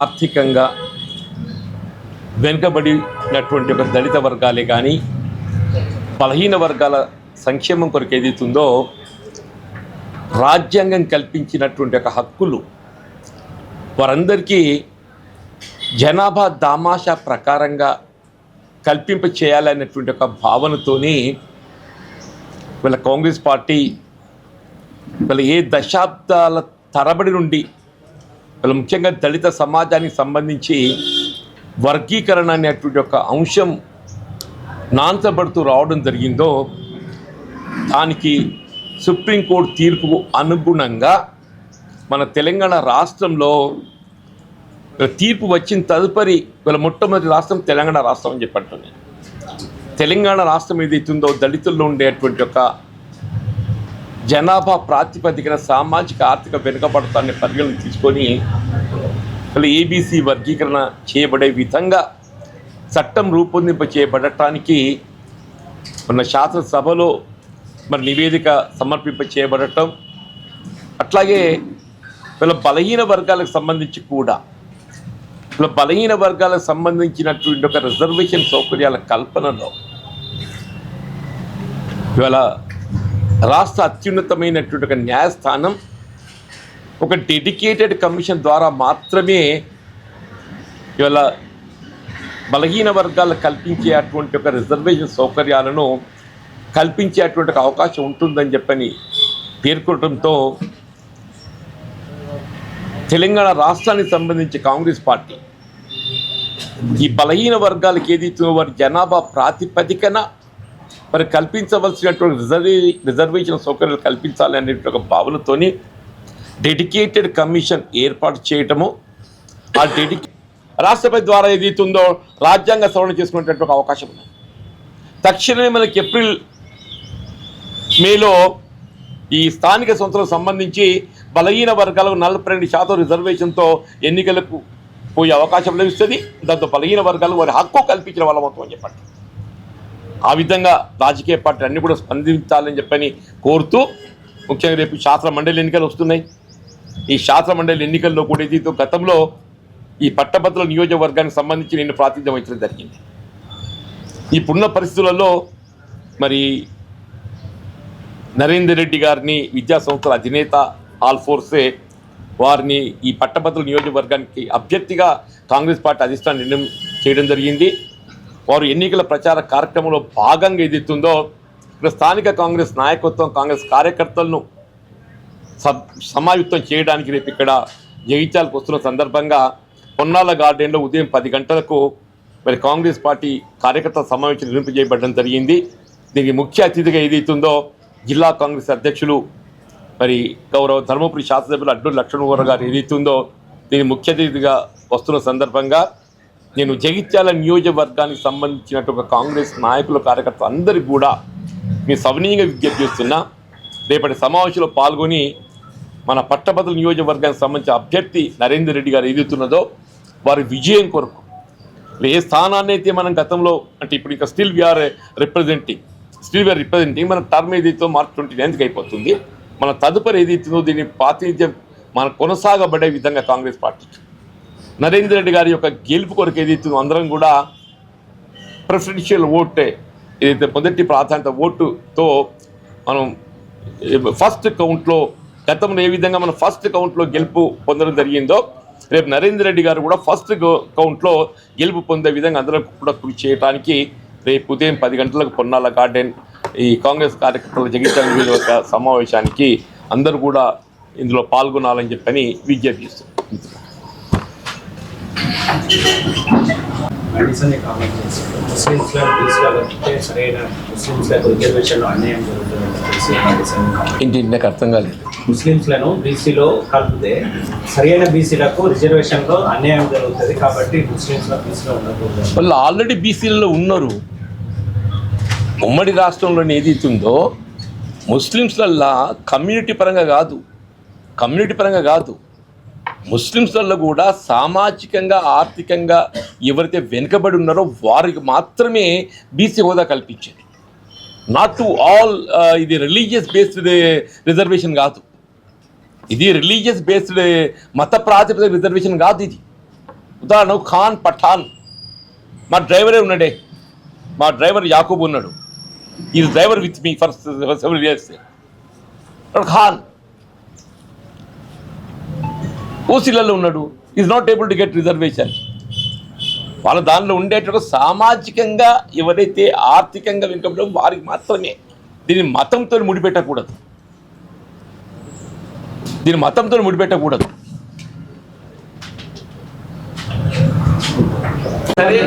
ఆర్థికంగా వెనుకబడినటువంటి ఒక దళిత వర్గాలే కానీ బలహీన వర్గాల సంక్షేమం కొరకు ఏదైతుందో రాజ్యాంగం కల్పించినటువంటి ఒక హక్కులు వారందరికీ జనాభా దామాషా ప్రకారంగా కల్పింప చేయాలనేటువంటి ఒక భావనతోని వీళ్ళ కాంగ్రెస్ పార్టీ వీళ్ళ ఏ దశాబ్దాల తరబడి నుండి వీళ్ళ ముఖ్యంగా దళిత సమాజానికి సంబంధించి వర్గీకరణ అనేటువంటి ఒక అంశం నాంచబడుతూ రావడం జరిగిందో దానికి సుప్రీంకోర్టు తీర్పుకు అనుగుణంగా మన తెలంగాణ రాష్ట్రంలో తీర్పు వచ్చిన తదుపరి వీళ్ళ మొట్టమొదటి రాష్ట్రం తెలంగాణ రాష్ట్రం అని చెప్పంటుంది. తెలంగాణ రాష్ట్రం ఏదైతుందో దళితుల్లో ఉండేటువంటి ఒక జనాభా ప్రాతిపదికన సామాజిక ఆర్థిక వెనుకబడతాన్ని పరిగణన తీసుకొని వాళ్ళ ఏబీసీ వర్గీకరణ చేయబడే విధంగా చట్టం రూపొందింప చేయబడటానికి మన శాసనసభలో మరి నివేదిక సమర్పింప చేయబడటం అట్లాగే వీళ్ళ బలహీన వర్గాలకు సంబంధించి కూడా వీళ్ళ బలహీన వర్గాలకు సంబంధించినటువంటి ఒక రిజర్వేషన్ సౌకర్యాల కల్పనలో ఇవాళ రాష్ట్ర అత్యున్నతమైనటువంటి ఒక న్యాయస్థానం ఒక డెడికేటెడ్ కమిషన్ ద్వారా మాత్రమే ఇవాళ బలహీన వర్గాలు కల్పించే అటువంటి ఒక రిజర్వేషన్ సౌకర్యాలను కల్పించేటువంటి అవకాశం ఉంటుందని చెప్పని పేర్కొనడంతో తెలంగాణ రాష్ట్రానికి సంబంధించి కాంగ్రెస్ పార్టీ ఈ బలహీన వర్గాలకు ఏదైతే వారి జనాభా ప్రాతిపదికన మరి కల్పించవలసినటువంటి రిజర్వే రిజర్వేషన్ సౌకర్యాలు కల్పించాలి అనే ఒక భావనతోని డెడికేటెడ్ కమిషన్ ఏర్పాటు చేయటము ఆ డెడికే రాష్ట్రపతి ద్వారా ఏదైతే ఉందో రాజ్యాంగ సవరణ చేసుకునేటువంటి ఒక అవకాశం ఉంది తక్షణమే మనకి ఏప్రిల్ మేలో ఈ స్థానిక సంస్థలకు సంబంధించి బలహీన వర్గాలకు నలభై రెండు శాతం రిజర్వేషన్తో ఎన్నికలకు పోయే అవకాశం లభిస్తుంది. దాంతో బలహీన వర్గాలు వారి హక్కు కల్పించిన వాళ్ళ మొత్తం అని చెప్పండి. ఆ విధంగా రాజకీయ పార్టీలు అన్ని కూడా స్పందించాలని చెప్పని కోరుతూ ముఖ్యంగా రేపు శాస్త్ర మండలి ఎన్నికలు వస్తున్నాయి. ఈ శాస్త్ర మండలి ఎన్నికల్లో కూడా ఇది గతంలో ఈ పట్టభద్రుల నియోజకవర్గానికి సంబంధించి నేను ప్రాతినిధ్యం వహించడం జరిగింది. ఇప్పుడున్న పరిస్థితులలో మరి నరేందర్ రెడ్డి గారిని విద్యా సంస్థల అధినేత ఆల్ ఫోర్సే వారిని ఈ పట్టభద్రుల నియోజకవర్గానికి అభ్యర్థిగా కాంగ్రెస్ పార్టీ అధిష్టానం నిర్ణయం చేయడం జరిగింది. వారు ఎన్నికల ప్రచార కార్యక్రమంలో భాగంగా ఏదైతుందో ఇక్కడ స్థానిక కాంగ్రెస్ నాయకత్వం కాంగ్రెస్ కార్యకర్తలను సబ్ సమాయుక్తం చేయడానికి రేపు ఇక్కడ జగిత్యాలకు వస్తున్న సందర్భంగా పొన్నాల గార్డెన్లో ఉదయం పది గంటలకు మరి కాంగ్రెస్ పార్టీ కార్యకర్తల సమావేశం నిర్మింపజేయబడడం జరిగింది. దీనికి ముఖ్య అతిథిగా ఏదైతుందో జిల్లా కాంగ్రెస్ అధ్యక్షులు మరి గౌరవ ధర్మపురి శాసనసభ్యులు అడ్డు లక్ష్మణవర గారు ఏదైతుందో దీని ముఖ్య అతిథిగా వస్తున్న సందర్భంగా నేను జగిత్యాల నియోజకవర్గానికి సంబంధించినట్టు ఒక కాంగ్రెస్ నాయకుల కార్యకర్తలు అందరికీ కూడా మీ సవనీయంగా విజ్ఞప్తి చేస్తున్నా. రేపటి సమావేశంలో పాల్గొని మన పట్టభద్రుల నియోజకవర్గానికి సంబంధించిన అభ్యర్థి నరేందర్ రెడ్డి గారు ఏదైతున్నదో వారి విజయం కొరకు ఏ స్థానాన్ని అయితే మనం గతంలో అంటే ఇప్పుడు ఇంకా still we're representing still we're representing మన టర్మ్ ఏదైతే మార్చ్ ట్వంటీ నైన్త్కి అయిపోతుంది మన తదుపరి ఏదైతుందో దీని ప్రాతినిధ్యం మన కొనసాగబడే విధంగా కాంగ్రెస్ పార్టీ. నరేందర్ రెడ్డి గారి యొక్క గెలుపు కొరకు ఏదైతుందో అందరం కూడా ప్రిఫరెన్షియల్ ఓటే ఏదైతే మొదటి ప్రాధాన్యత ఓటుతో మనం ఫస్ట్ కౌంట్లో గతంలో ఏ విధంగా మనం ఫస్ట్ కౌంట్లో గెలుపు పొందడం జరిగిందో రేపు నరేందర్ రెడ్డి గారు కూడా ఫస్ట్ కౌంట్లో గెలుపు పొందే విధంగా అందరం కూడా కృషి చేయడానికి రేపు ఉదయం పది గంటలకు పొన్నాల గార్డెన్ ఈ కాంగ్రెస్ కార్యకర్తల జగిత్యాల యొక్క సమావేశానికి అందరూ కూడా ఇందులో పాల్గొనాలని చెప్పని విజ్ఞప్తి చేస్తున్నారు. మెడిసిన్ కామెంట్ చేసి ముస్లిమ్స్లో తీసుకెళ్ళకపోతే సరైన ముస్లిమ్స్లకు రిజర్వేషన్లో అన్యాయం జరుగుతుందని చెప్పేసి మెడిసిన్ కామెంట్ ఇంటి నాకు అర్థం కాలేదు. ముస్లిమ్స్లను బీసీలో కలిపితే సరైన బీసీలకు రిజర్వేషన్లో అన్యాయం జరుగుతుంది కాబట్టి ముస్లిమ్స్లో బీసీలో ఉండకూడదు. వాళ్ళు ఆల్రెడీ బీసీలలో ఉన్నారు. ఉమ్మడి రాష్ట్రంలో ఏదైతుందో ముస్లిమ్స్లల్లా కమ్యూనిటీ పరంగా కాదు. కమ్యూనిటీ పరంగా కాదు. ముస్లిమ్స్లలో కూడా సామాజికంగా ఆర్థికంగా ఎవరైతే వెనుకబడి ఉన్నారో వారికి మాత్రమే బీసీ హోదా కల్పించేది. నాట్ టు ఆల్ ఇది రిలీజియస్ బేస్డ్ రిజర్వేషన్ కాదు. ఇది రిలీజియస్ బేస్డ్ మత ప్రాతిపదిక రిజర్వేషన్ కాదు ఇది. ఉదాహరణకు ఖాన్ పఠాన్. మా డ్రైవరే ఉన్నాడే. మా డ్రైవర్ యాకూబ్ ఉన్నాడు. ఈ driver with me for seven years Khan ఓసీలలో ఉన్నాడు. Is not able to get reservation వాళ్ళ దానిలో ఉండేటప్పుడు సామాజికంగా ఎవరైతే ఆర్థికంగా వెనుకబడి వారికి మాత్రమే. దీన్ని మతంతో ముడిపెట్టకూడదు. దీన్ని మతంతో ముడిపెట్టకూడదు. సరే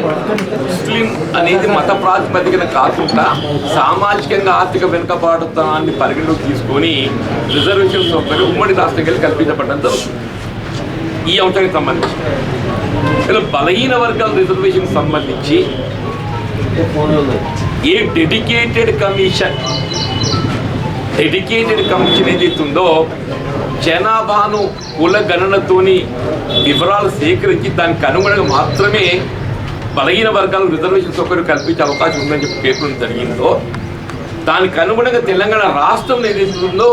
ముస్లిం అనేది మత ప్రాతిపదికన కాకుండా సామాజికంగా ఆర్థిక వెనుకబాటుతనాన్ని పరిగణలోకి తీసుకొని రిజర్వేషన్ సౌకర్యం ఉమ్మడి రాష్ట్రం కల్పించబడ్డంతో ఈ అంశానికి సంబంధించి. ఇలా బలహీన వర్గాల రిజర్వేషన్ సంబంధించి a dedicated commission dedicated commission ఏదైతే ఉందో జనాభాను కుల గణనతోని వివరాలు సేకరించి దానికి అనుగుణంగా మాత్రమే బలహీన వర్గాలకు రిజర్వేషన్ సౌకర్యం కల్పించే అవకాశం ఉందని చెప్పి పేర్కొనడం జరిగిందో దానికి అనుగుణంగా తెలంగాణ రాష్ట్రం ఏదైతే ఉందో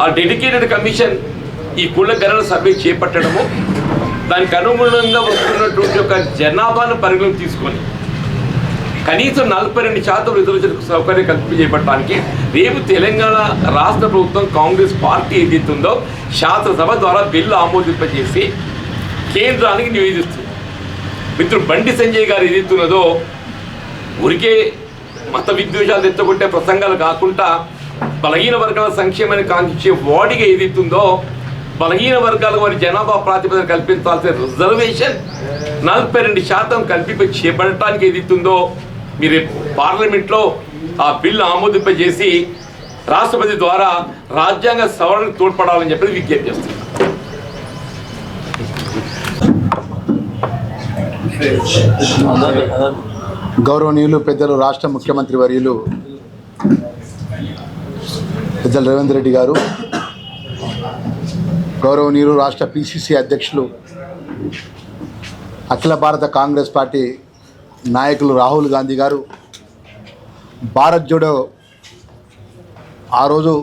ఆ డెడికేటెడ్ కమిషన్ ఈ కుల గణన సర్వే చేపట్టడము దానికి అనుగుణంగా వస్తున్నటువంటి ఒక జనాభాను పరిగణలోకి తీసుకొని కనీసం నలభై రెండు శాతం రిజర్వేషన్ సౌకర్యం కల్పించేయబడటానికి రేపు తెలంగాణ రాష్ట్ర ప్రభుత్వం కాంగ్రెస్ పార్టీ ఏదైతే ఉందో శాసనసభ ద్వారా బిల్లు ఆమోదింపజేసి కేంద్రానికి నివేదిస్తుంది. మిత్రుడు బండి సంజయ్ గారు ఏదైతున్నదో ఉరికే ఊరికే మత విద్వేషాలు తెచ్చగొట్టే ప్రసంగాలు కాకుండా బలహీన వర్గాల సంక్షేమాన్ని కాంక్షించే వాడిగా ఏదైతుందో బలహీన వర్గాలకు వారి జనాభా ప్రాతిపదిక కల్పించాల్సిన రిజర్వేషన్ నలభై రెండు శాతం కల్పింప చేపట్టడానికి ఏదైతుందో మీరు పార్లమెంట్లో ఆ బిల్లు ఆమోదింపజేసి రాష్ట్రపతి ద్వారా రాజ్యాంగ సవరణకు తోడ్పడాలని చెప్పి విజ్ఞప్తి చేస్తున్నారు. గౌరవనీయులు పెద్దలు రాష్ట్ర ముఖ్యమంత్రి వర్యులు పెద్దలు రేవంత్ రెడ్డి గారు గౌరవనీయులు రాష్ట్ర పిసిసి అధ్యక్షులు అఖిల భారత కాంగ్రెస్ పార్టీ నాయకులు రాహుల్ గాంధీ గారు భారత్ జోడో ఆ రోజు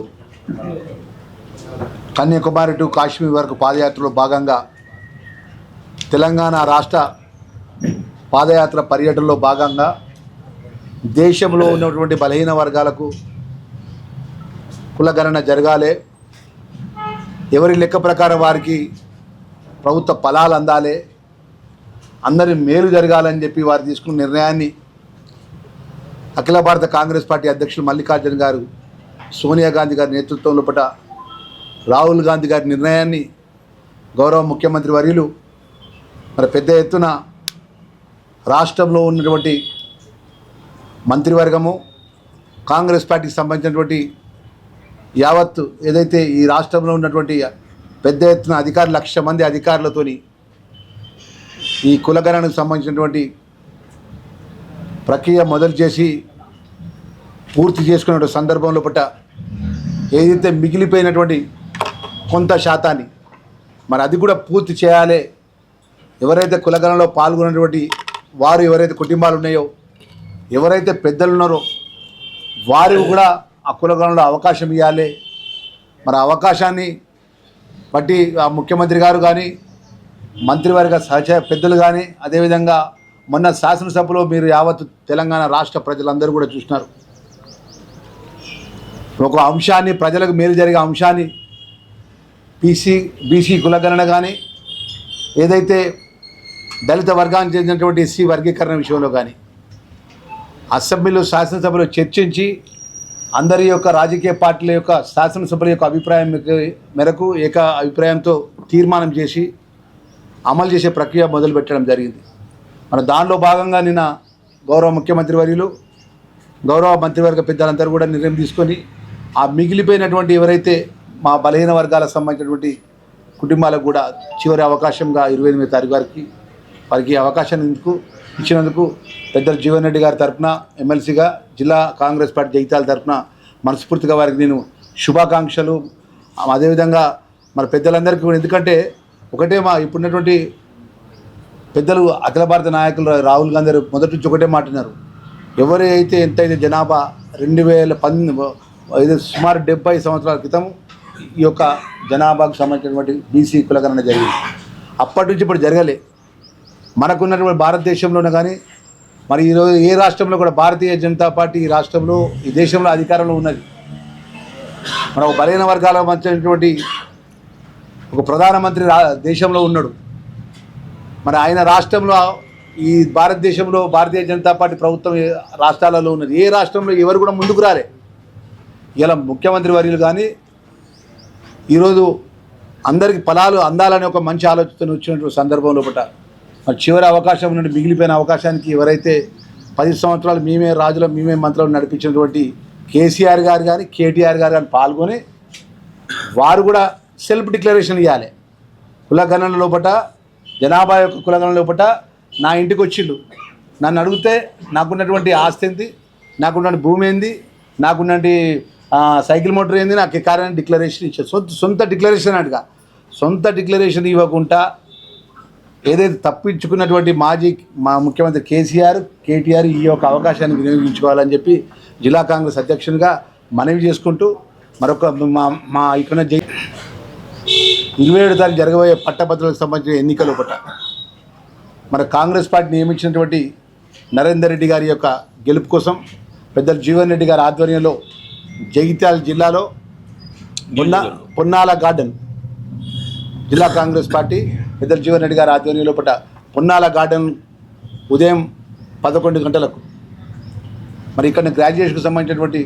కన్యాకుమారి టు కాశ్మీర్ వరకు పాదయాత్రలో భాగంగా తెలంగాణ రాష్ట్ర పాదయాత్ర పర్యటనలో భాగంగా దేశంలో ఉన్నటువంటి బలహీన వర్గాలకు కులగణన జరగాలి. ఎవరి లెక్క ప్రకారం వారికి ప్రభుత్వ ఫలాలు అందాలి? అందరి మేలు జరగాలని చెప్పి వారు తీసుకున్న నిర్ణయాన్ని అఖిల భారత కాంగ్రెస్ పార్టీ అధ్యక్షులు మల్లికార్జున గారు సోనియా గాంధీ గారి నేతృత్వంలో పట రాహుల్ గాంధీ గారి నిర్ణయాన్ని గౌరవ ముఖ్యమంత్రి వర్యులు మరి పెద్ద ఎత్తున రాష్ట్రంలో ఉన్నటువంటి మంత్రివర్గము కాంగ్రెస్ పార్టీకి సంబంధించినటువంటి యావత్తు ఏదైతే ఈ రాష్ట్రంలో ఉన్నటువంటి పెద్ద ఎత్తున అధికారులు లక్ష మంది అధికారులతోని ఈ కులగణనకు సంబంధించినటువంటి ప్రక్రియ మొదలు చేసి పూర్తి చేసుకున్న సందర్భంలో పట్ట ఏదైతే మిగిలిపోయినటువంటి కొంత శాతాన్ని మరి అది కూడా పూర్తి చేయాలి ఎవరైతే కులగణలో పాల్గొన్నటువంటి వారు ఎవరైతే కుటుంబాలు ఉన్నాయో ఎవరైతే పెద్దలు ఉన్నారో వారు కూడా ఆ కులగణంలో అవకాశం ఇవ్వాలి మరి అవకాశాన్ని బట్టి ఆ ముఖ్యమంత్రి గారు కానీ మంత్రివర్గ సహచ పెద్దలు కానీ అదేవిధంగా మొన్న శాసనసభలో మీరు యావత్ తెలంగాణ రాష్ట్ర ప్రజలందరూ కూడా చూసినారు. ఒక అంశాన్ని ప్రజలకు మేలు జరిగే అంశాన్ని బీసీ బీసీ కులగణన కానీ ఏదైతే దళిత వర్గానికి చెందినటువంటి ఎస్సీ వర్గీకరణ విషయంలో కానీ అసెంబ్లీలో శాసనసభలో చర్చించి అందరి యొక్క రాజకీయ పార్టీల యొక్క శాసనసభల యొక్క అభిప్రాయం మేరకు- ఏక అభిప్రాయంతో తీర్మానం చేసి అమలు చేసే ప్రక్రియ మొదలుపెట్టడం జరిగింది. మన దానిలో భాగంగా నిన్న గౌరవ ముఖ్యమంత్రి వర్యులు గౌరవ మంత్రివర్గ పెద్దలందరూ కూడా నిర్ణయం తీసుకొని ఆ మిగిలిపోయినటువంటి ఎవరైతే మా బలహీన వర్గాలకు సంబంధించినటువంటి కుటుంబాలకు కూడా చివరి అవకాశంగా ఇరవై ఎనిమిది తారీఖు వారికి వారికి అవకాశాన్ని ఎందుకు ఇచ్చినందుకు పెద్దలు జీవన్ రెడ్డి గారి తరఫున ఎమ్మెల్సీగా జిల్లా కాంగ్రెస్ పార్టీ జగిత్యాల తరఫున మనస్ఫూర్తిగా వారికి నేను శుభాకాంక్షలు. అదేవిధంగా మరి పెద్దలందరికీ కూడా ఎందుకంటే ఒకటే మా ఇప్పుడున్నటువంటి పెద్దలు అఖిల భారత నాయకులు రాహుల్ గాంధీ మొదటి నుంచి ఒకటే మాట్లాడినారు ఎవరైతే ఎంతైతే జనాభా రెండు వేల పంది సుమారు డెబ్బై సంవత్సరాల క్రితం ఈ యొక్క జనాభాకు సంబంధించినటువంటి బీసీ కులగణన జరిగింది. అప్పటి నుంచి ఇప్పుడు జరగలే. మనకున్నటువంటి భారతదేశంలోనే కానీ మరి ఈరోజు ఏ రాష్ట్రంలో కూడా భారతీయ జనతా పార్టీ ఈ రాష్ట్రంలో ఈ దేశంలో అధికారంలో ఉన్నది. మన ఒక బలహీన వర్గాల మధ్యటువంటి ఒక ప్రధానమంత్రి రా దేశంలో ఉన్నాడు. మరి ఆయన రాష్ట్రంలో ఈ భారతదేశంలో భారతీయ జనతా పార్టీ ప్రభుత్వం రాష్ట్రాలలో ఉన్నది. ఏ రాష్ట్రంలో ఎవరు కూడా ముందుకు రాలే. ఇలా ముఖ్యమంత్రి వర్యులు కానీ ఈరోజు అందరికి ఫలాలు అందాలనే ఒక మంచి ఆలోచన వచ్చినటువంటి సందర్భంలో పట్ట మరి చివరి అవకాశం నుండి మిగిలిపోయిన అవకాశానికి ఎవరైతే పది సంవత్సరాలు మేమే రాజులు మేమే మంత్రులు నడిపించినటువంటి కేసీఆర్ గారు కానీ కేటీఆర్ గారు కానీ పాల్గొని వారు కూడా సెల్ఫ్ డిక్లరేషన్ ఇవ్వాలి కులగణన లోపట జనాభా యొక్క కులగణన లోపట నా ఇంటికి వచ్చిండు. నన్ను అడిగితే నాకున్నటువంటి ఆస్తి ఏంది? నాకున్నటువంటి భూమి ఏంది? నాకున్నటువంటి సైకిల్ మోటార్ ఏంది? నాకు కార్యాన్ని డిక్లరేషన్ ఇచ్చారు. సొంత సొంత డిక్లరేషన్ అంటగా. సొంత డిక్లరేషన్ ఇవ్వకుండా ఏదైతే తప్పించుకున్నటువంటి మాజీ మా ముఖ్యమంత్రి కేసీఆర్ కేటీఆర్ ఈ యొక్క అవకాశాన్ని వినియోగించుకోవాలని చెప్పి జిల్లా కాంగ్రెస్ అధ్యక్షునిగా మనవి చేసుకుంటూ మరొక మా మా ఇక్కడ జై ఇరవై ఏడు తారీఖు జరగబోయే పట్టభద్రులకు సంబంధించిన ఎన్నికలు ఒకట మన కాంగ్రెస్ పార్టీ నియమించినటువంటి నరేందర్ రెడ్డి గారి యొక్క గెలుపు కోసం పెద్దలు జీవన్ రెడ్డి గారి ఆధ్వర్యంలో జగిత్యాల జిల్లాలో పొన్నా పొన్నాల గార్డెన్ జిల్లా కాంగ్రెస్ పార్టీ పెద్దలు జీవన్ రెడ్డి గారి ఆధ్వర్యంలో పట పున్నాల గార్డెన్ ఉదయం పదకొండు గంటలకు. మరి ఇక్కడ గ్రాడ్యుయేషన్కి సంబంధించినటువంటి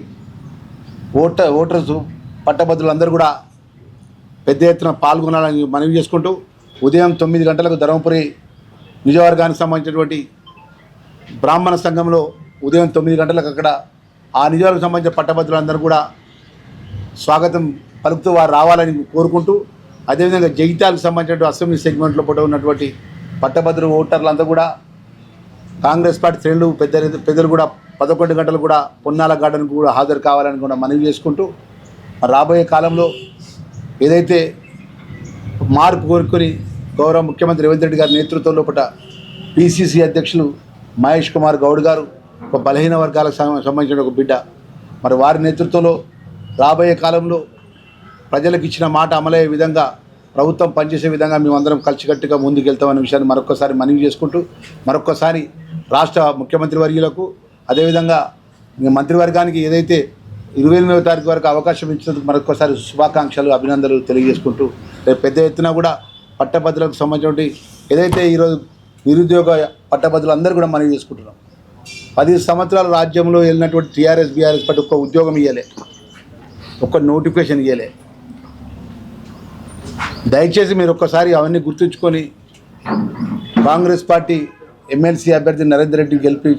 ఓటర్ ఓటర్స్ పట్టభద్రులు అందరూ కూడా పెద్ద ఎత్తున పాల్గొనాలని మనవి చేసుకుంటూ ఉదయం తొమ్మిది గంటలకు ధర్మపురి నిజవర్గానికి సంబంధించినటువంటి బ్రాహ్మణ సంఘంలో ఉదయం తొమ్మిది గంటలకు అక్కడ ఆ నిజవర్గం సంబంధించిన పట్టభద్రులందరూ కూడా స్వాగతం పలుకుతూ వారు రావాలని కోరుకుంటూ అదేవిధంగా జగిత్యాలకు సంబంధించిన అసెంబ్లీ సెగ్మెంట్లో పుట్ట ఉన్నటువంటి పట్టభద్రు ఓటర్లంతా కూడా కాంగ్రెస్ పార్టీ శ్రేణులు పెద్ద పెద్దలు కూడా పదకొండు గంటలు కూడా పొన్నాల గార్డెన్కు కూడా హాజరు కావాలని కూడా మనవి చేసుకుంటూ రాబోయే కాలంలో ఏదైతే మార్పు కోరుకొని గౌరవ ముఖ్యమంత్రి రేవంత్ రెడ్డి గారి నేతృత్వంలో పట పిసిసి అధ్యక్షులు మహేష్ కుమార్ గౌడ్ గారు ఒక బలహీన వర్గాలకు సంబంధించిన ఒక బిడ్డ. మరి వారి నేతృత్వంలో రాబోయే కాలంలో ప్రజలకు ఇచ్చిన మాట అమలయ్యే విధంగా ప్రభుత్వం పనిచేసే విధంగా మేమందరం కలిసికట్టుగా ముందుకెళ్తామనే విషయాన్ని మరొకసారి మనవి చేసుకుంటూ మరొకసారి రాష్ట్ర ముఖ్యమంత్రి వర్యులకు అదేవిధంగా మంత్రివర్గానికి ఏదైతే ఇరవై ఎనిమిదవ తారీఖు వరకు అవకాశం ఇచ్చినందుకు మరొకసారి శుభాకాంక్షలు అభినందనలు తెలియజేసుకుంటూ రేపు పెద్ద ఎత్తున కూడా పట్టభద్రులకు సంబంధించినటువంటి ఏదైతే ఈరోజు నిరుద్యోగ పట్టభద్రులు అందరూ కూడా మనవి చేసుకుంటున్నాం. పది సంవత్సరాల రాజ్యంలో వెళ్ళినటువంటి టీఆర్ఎస్ బీఆర్ఎస్ పట్టి ఒక్క ఉద్యోగం ఇవ్వలే ఒక్క నోటిఫికేషన్ ఇవ్వలే దయచేసి మీరు ఒక్కసారి అవన్నీ గుర్తుంచుకొని కాంగ్రెస్ పార్టీ ఎమ్మెల్సీ అభ్యర్థి నరేందర్ రెడ్డి గెలిపించి